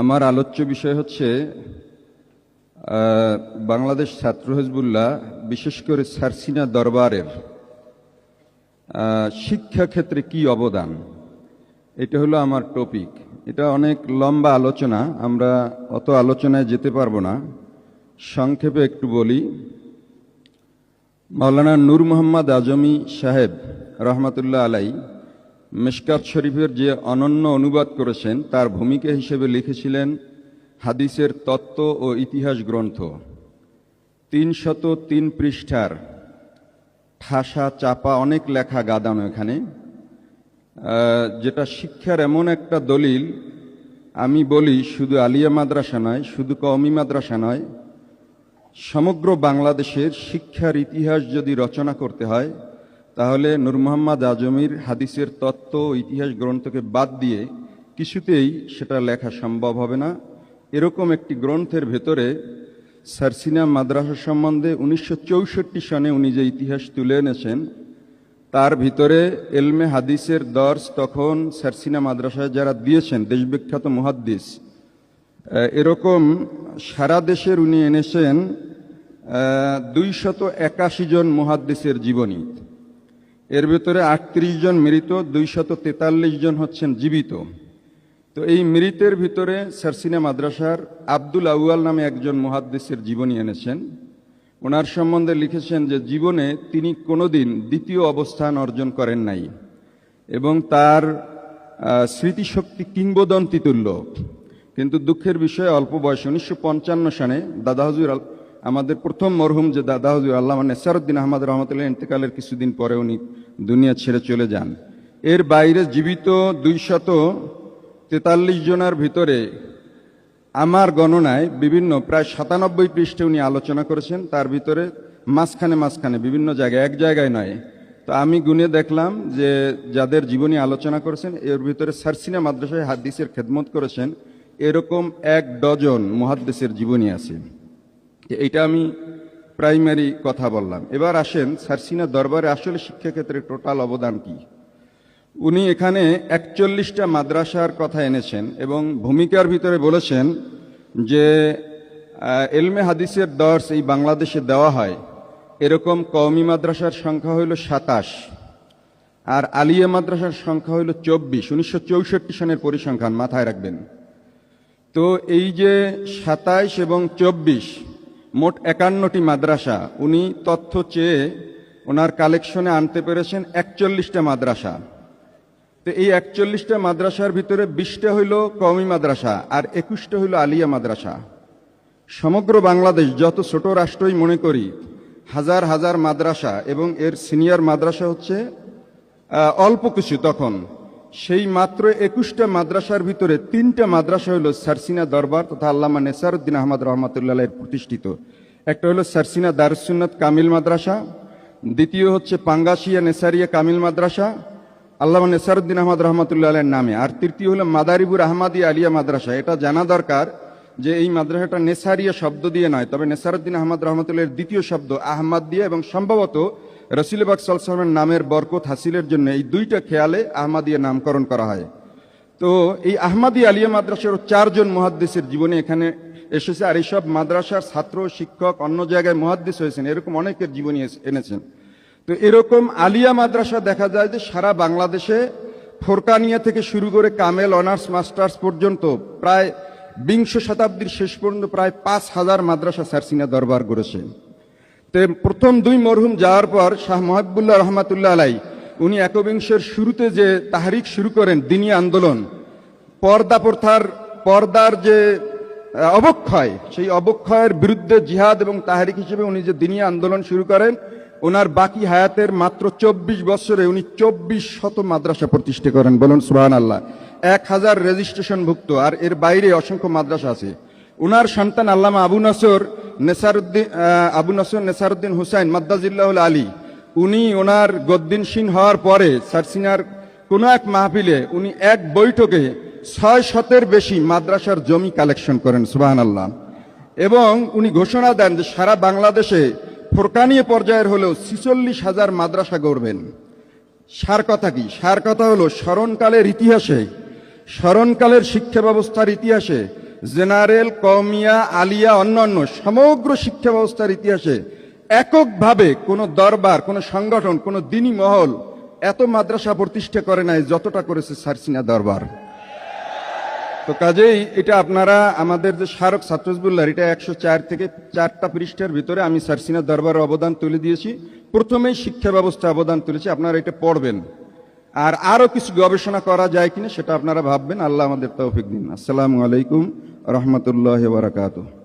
আমার আলোচ্য বিষয় হচ্ছে বাংলাদেশ ছাত্র হিজবুল্লাহ, বিশেষ করে সারসিনা দরবারের শিক্ষাক্ষেত্রে কি অবদান? এটা হলো আমার টপিক এটা অনেক লম্বা আলোচনা, আমরা অত আলোচনায় যেতে পারব না। সংক্ষেপে একটু বলি। মাওলানা নূর মোহাম্মদ আজমি সাহেব, রহমতুল্লাহ আলাই মিশকাত শরীফের যে অনন্য অনুবাদ করেছেন, তার ভূমিকা হিসেবে লিখেছিলেন হাদিসের তত্ত্ব ও ইতিহাস গ্রন্থ। তিনশত তিন পৃষ্ঠার ঠাসা চাপা অনেক লেখা গাদানো এখানে। যেটা শিক্ষার এমন একটা দলিল, আমি বলি শুধু আলিয়া মাদ্রাসা নয়, শুধু কওমি মাদ্রাসা নয়, সমগ্র বাংলাদেশের শিক্ষার ইতিহাস যদি রচনা করতে হয় তাহলে নূর মোহাম্মদ আজমির হাদিসের তত্ত্ব ইতিহাস গ্রন্থকে বাদ দিয়ে কিছুতেই সেটা লেখা সম্ভব হবে না। এরকম একটি গ্রন্থের ভেতরে সারসিনা মাদ্রাসা সম্বন্ধে উনিশশো চৌষট্টি সনে উনি যে ইতিহাস তুলে এনেছেন, তার ভিতরে এলমে হাদিসের দর্শ তখন সারসিনা মাদ্রাসায় যারা দিয়েছেন, দেশবিখ্যাত মুহাদ্দিস এরকম সারা দেশের উনি এনেছেন দুইশত একাশি জন মুহাদ্দিসের জীবনী এর ভেতরে আটত্রিশ জন মৃত, দুইশত তেতাল্লিশ জন হচ্ছেন জীবিত। তো এই মৃতের ভিতরে সারসিনা মাদ্রাসার আব্দুল আউয়াল নামে একজন মুহাদ্দিসের জীবনী এনেছেন। ওনার সম্বন্ধে লিখেছেন যে, জীবনে তিনি কোনোদিন দ্বিতীয় অবস্থান অর্জন করেন নাই এবং তার স্মৃতিশক্তি কিংবদন্তিতুল্য। কিন্তু দুঃখের বিষয়ে, অল্প বয়সে উনিশশো সনে দাদা হজুর আমাদের প্রথম মরহুম যে দাদা হজুর আল্লাহ নেসারুদ্দিন আহমদ রহমতুল্লাহ ইন্তেকালের কিছুদিন পরে উনি দুনিয়া ছেড়ে চলে যান। এর বাইরে জীবিত দুইশত তেতাল্লিশ জনের ভিতরে আমার গণনায় বিভিন্ন প্রায় সাতানব্বই পৃষ্ঠে উনি আলোচনা করেছেন। তার ভিতরে মাঝখানে মাঝখানে বিভিন্ন জায়গায়, এক জায়গায় নয়। তো আমি গুনে দেখলাম যে যাদের জীবনী আলোচনা করেছেন, এর ভিতরে সারসিনা মাদ্রাসায় হাদিসের খেদমত করেছেন, এরকম এক ডজন মুহাদ্দিসের জীবনী আছে। এইটা আমি প্রাইমারি কথা বললাম। এবার আসেন সারসিনা দরবারে আসলে শিক্ষাক্ষেত্রে টোটাল অবদান কি? উনি এখানে একচল্লিশটা মাদ্রাসার কথা এনেছেন এবং ভূমিকার ভিতরে বলেছেন যে এলমে হাদিসের দর্শ এই বাংলাদেশে দেওয়া হয়। এরকম কওমি মাদ্রাসার সংখ্যা হইল সাতাশ আর আলিয়া মাদ্রাসার সংখ্যা হইল চব্বিশ। উনিশশো চৌষট্টি সনের পরিসংখ্যান মাথায় রাখবেন। তো এই যে সাতাইশ এবং চব্বিশ মোট একান্নটি মাদ্রাসা। উনি তথ্য চেয়ে ওনার কালেকশনে আনতে পেরেছেন একচল্লিশটা মাদ্রাসা। তো এই একচল্লিশটা মাদ্রাসার ভিতরে বিশটা হইল কওমি মাদ্রাসা আর একুশটা হইল আলিয়া মাদ্রাসা। সমগ্র বাংলাদেশ, যত ছোট রাষ্ট্রই মনে করি, হাজার হাজার মাদ্রাসা এবং এর সিনিয়র মাদ্রাসা হচ্ছে অল্প কিছু তখন। সেই মাত্র একুশটা মাদ্রাসার ভিতরে তিনটা মাদ্রাসা হলো সারসিনা দরবার তথা আল্লামা নেসারুদ্দিন আহমদ রহমতুল্লাহ এর প্রতিষ্ঠিত। একটা হলো সারসিনা দারুসুন্নত কামিল মাদ্রাসা, দ্বিতীয় হচ্ছে পাঙ্গাসিয়া নেসারিয়া কামিল মাদ্রাসা, আল্লামা নেসারুদ্দিন আহমদ রহমতুল্লাহ নামে। আর তৃতীয় হলো মাদারিবুর আহমাদি আলিয়া মাদ্রাসা। এটা জানা দরকার যে এই মাদ্রাসাটা নেসারিয়া শব্দ দিয়ে নয়, তবে নেসারুদ্দিন আহমদ রহমতুল্লাহের দ্বিতীয় শব্দ আহমদ দিয়ে এবং সম্ভবত রসিলবাগ সালসালামের নামের বরকত হাসিলের জন্য এই দুইটা খেয়ালে আহমাদিয়া নামকরণ করা হয়। তো এই আহমাদি আলিয়া মাদ্রাসার চারজন মহাদ্দেশের জীবনে এখানে এসেছে আর এইসব মাদ্রাসার ছাত্র, শিক্ষক অন্য জায়গায় মহাদ্দেশ হয়েছেন, এরকম অনেকের জীবনী এনেছেন। তো এরকম আলিয়া মাদ্রাসা দেখা যায় যে সারা বাংলাদেশে ফোরকানিয়া থেকে শুরু করে কামেল, অনার্স, মাস্টার্স পর্যন্ত প্রায় বিংশ শতাব্দীর শেষ পর্যন্ত প্রায় পাঁচ হাজার মাদ্রাসা সারসিনা দরবার গড়েছে। তে প্রথম দুই মরহুম যাওয়ার পর শাহ মহাবুল্লাহ রহমাতুল্লাহ আলাই, উনি একবিংশের শুরুতে যে তাহারিক শুরু করেন, দিনী আন্দোলন, পর্দা প্রথার, পর্দার যে অবক্ষয়, সেই অবক্ষয়ের বিরুদ্ধে জিহাদ এবং তাহারিক হিসেবে উনি যে দিনী আন্দোলন শুরু করেন, ওনার বাকি হায়াতের মাত্র চব্বিশ বছরে উনি চব্বিশ শত মাদ্রাসা প্রতিষ্ঠা করেন। বলুন সুবাহান আল্লাহ এক হাজার রেজিস্ট্রেশনভুক্ত, আর এর বাইরে অসংখ্য মাদ্রাসা আছে। ওনার সন্তান আল্লামা আবু নসর নেসারুদ্দিন আবু নসর নেসারুদ্দিন হুসাইন মাদ্দাজিল্লাহুল আলী, উনি ওনার গদ্দিনসীন হওয়ার পরে সারসিনার কোনো এক মাহফিলে উনি এক বৈঠকে ছয় শতের বেশি মাদ্রাসার জমি কালেকশন করেন সুবাহান আল্লাহ এবং উনি ঘোষণা দেন যে সারা বাংলাদেশে ফোরকানীয় পর্যায়ের হলেও ছিচল্লিশ হাজার মাদ্রাসা গড়বেন। সার কথা কি? সার কথা হলো, স্মরণকালের ইতিহাসে, স্মরণকালের শিক্ষা ব্যবস্থার ইতিহাসে জেনারেল কমিয়া আলিয়া, অন্যান্য সমগ্র শিক্ষা ব্যবস্থার ইতিহাসে এককভাবে কোনো দরবার, কোনো সংগঠন, কোনো দিনী মহল এত মাদ্রাসা প্রতিষ্ঠা করে নাই যতটা করেছে সারসিনা দরবার। তো কাজেই এটা আপনারা, আমাদের যে স্মারক ছাত্রজবুল্লার এটা একশো চার থেকে চারটা পৃষ্ঠার ভিতরে আমি সারসিনা দরবারের অবদান তুলে দিয়েছি। প্রথমেই শিক্ষা ব্যবস্থা অবদান তুলেছি, আপনারা এটা পড়বেন। আর আরও কিছু গবেষণা করা যায় কিনা সেটা আপনারা ভাববেন। আল্লাহ আমাদের তৌফিক দিন। আসসালামু আলাইকুম রহমতুল্লাহ বারাকাতুহ।